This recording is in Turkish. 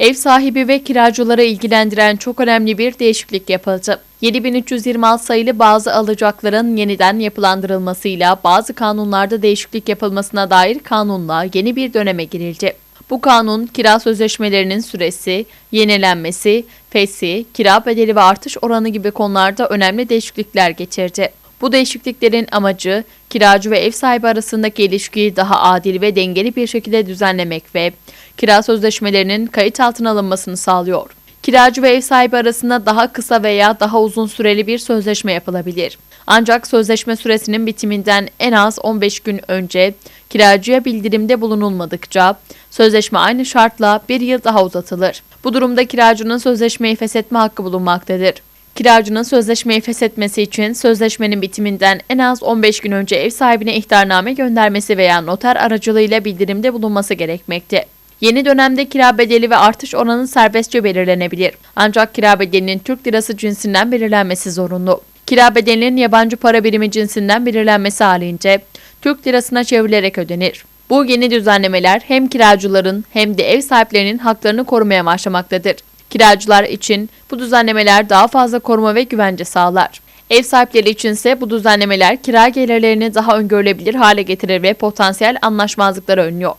Ev sahibi ve kiracıları ilgilendiren çok önemli bir değişiklik yapıldı. 7326 sayılı bazı alacakların yeniden yapılandırılmasıyla bazı kanunlarda değişiklik yapılmasına dair kanunla yeni bir döneme girildi. Bu kanun kira sözleşmelerinin süresi, yenilenmesi, feshi, kira bedeli ve artış oranı gibi konularda önemli değişiklikler getirdi. Bu değişikliklerin amacı kiracı ve ev sahibi arasındaki ilişkiyi daha adil ve dengeli bir şekilde düzenlemek ve kira sözleşmelerinin kayıt altına alınmasını sağlıyor. Kiracı ve ev sahibi arasında daha kısa veya daha uzun süreli bir sözleşme yapılabilir. Ancak sözleşme süresinin bitiminden en az 15 gün önce kiracıya bildirimde bulunulmadıkça sözleşme aynı şartla bir yıl daha uzatılır. Bu durumda kiracının sözleşmeyi feshetme hakkı bulunmaktadır. Kiracının sözleşmeyi feshetmesi için sözleşmenin bitiminden en az 15 gün önce ev sahibine ihtarname göndermesi veya noter aracılığıyla bildirimde bulunması gerekmekte. Yeni dönemde kira bedeli ve artış oranı serbestçe belirlenebilir. Ancak kira bedelinin Türk lirası cinsinden belirlenmesi zorunlu. Kira bedelinin yabancı para birimi cinsinden belirlenmesi halinde Türk lirasına çevrilerek ödenir. Bu yeni düzenlemeler hem kiracıların hem de ev sahiplerinin haklarını korumaya başlamaktadır. Kiracılar için bu düzenlemeler daha fazla koruma ve güvence sağlar. Ev sahipleri içinse bu düzenlemeler kira gelirlerini daha öngörülebilir hale getirir ve potansiyel anlaşmazlıkları önlüyor.